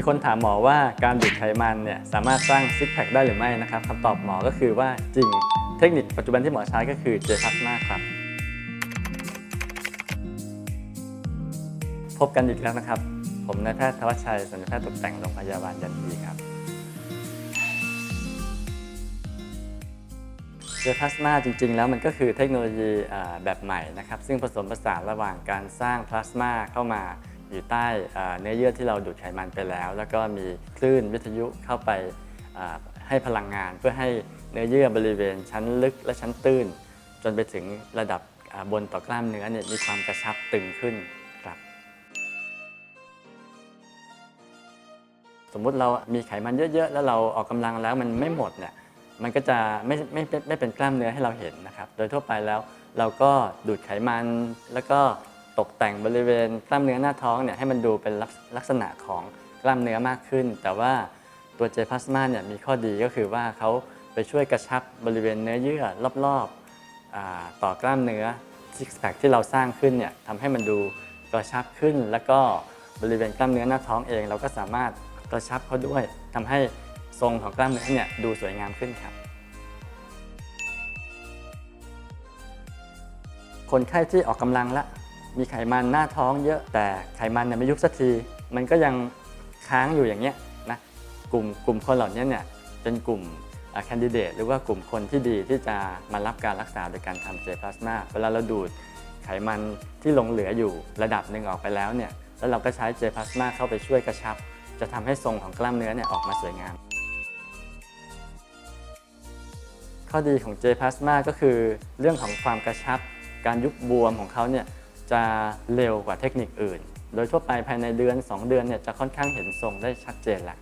มีคนถามหมอว่าการดูดไขมันเนี่ยสามารถสร้างซิกแพคได้หรือไม่นะครับคำตอบหมอก็คือว่าจริง เทคนิคปัจจุบันที่หมอใช้ก็คือเจพลาสมาครับ พบกันอีกแล้วนะครับ ผมนายแพทย์ธวัชชัยสัญญแพทย์ตกแต่งโรงพยาบาลยันทีครับเจพลาสมาจริง ๆ แล้วมันก็คือเทคโนโลยีแบบใหม่นะครับ ซึ่งผสมผสานระหว่างการสร้างพลาสมาเข้ามา อยู่ใต้เนื้อเยื่อที่เราดูดไขมันไปแล้ว แล้วก็มีคลื่นวิทยุเข้าไปให้พลังงาน เพื่อให้เนื้อเยื่อบริเวณชั้นลึกและชั้นตื้น จนไปถึงระดับบนต่อกล้ามเนื้อเนี่ยมีความกระชับตึงขึ้นครับ สมมุติเรามีไขมันเยอะๆ แล้วเราออกกำลังแล้วมันไม่หมดเนี่ยมันก็จะไม่ไม่ไม่ไม่เป็นกล้ามเนื้อให้เราเห็นนะครับ โดยทั่วไปแล้วเราก็ดูดไขมันแล้วก็ ตกแต่งบริเวณกล้ามเนื้อหน้าท้องเนี่ยให้มันดูเป็นลักษณะของกล้ามเนื้อมากขึ้น แต่ว่าตัวเจพลาสมาเนี่ยมีข้อดีก็คือว่าเขาไปช่วยกระชับบริเวณเนื้อเยื่อรอบๆอาต่อกล้ามเนื้อซิกแพคที่เราสร้างขึ้นเนี่ยทำให้มันดูกระชับขึ้น แล้วก็บริเวณกล้ามเนื้อหน้าท้องเอง เราก็สามารถกระชับเขาด้วยทำให้ทรงของกล้ามเนื้อเนี่ยดูสวยงามขึ้นครับ คนไข้ที่ออกกำลังละ มีไขมันหน้าท้องเยอะแต่ไขมันเนี่ยไม่ยุบสักที มันก็ยังค้างอยู่อย่างเงี้ยนะกลุ่มกลุ่มคนเหล่านี้เนี่ยเป็นกลุ่มแคนดิเดตหรือว่ากลุ่มคนที่ดีที่จะมารับการรักษาโดยการทำเจพลาสมาเวลาเราดูดไขมันที่หลงเหลืออยู่ระดับหนึ่งออกไปแล้วเนี่ยแล้วเราก็ใช้เจพลาสมาเข้าไปช่วยกระชับ จะทำให้ทรงของกล้ามเนื้อเนี่ยออกมาสวยงาม ข้อดีของ J Plasma ก็คือเรื่องของความกระชับ การยุบบวมของเขาเนี่ย จะเร็วกว่าเทคนิคอื่น โดยทั่วไปภายในเดือน 2 เดือนเนี่ยจะค่อนข้างเห็นทรงได้ชัดเจนแหละ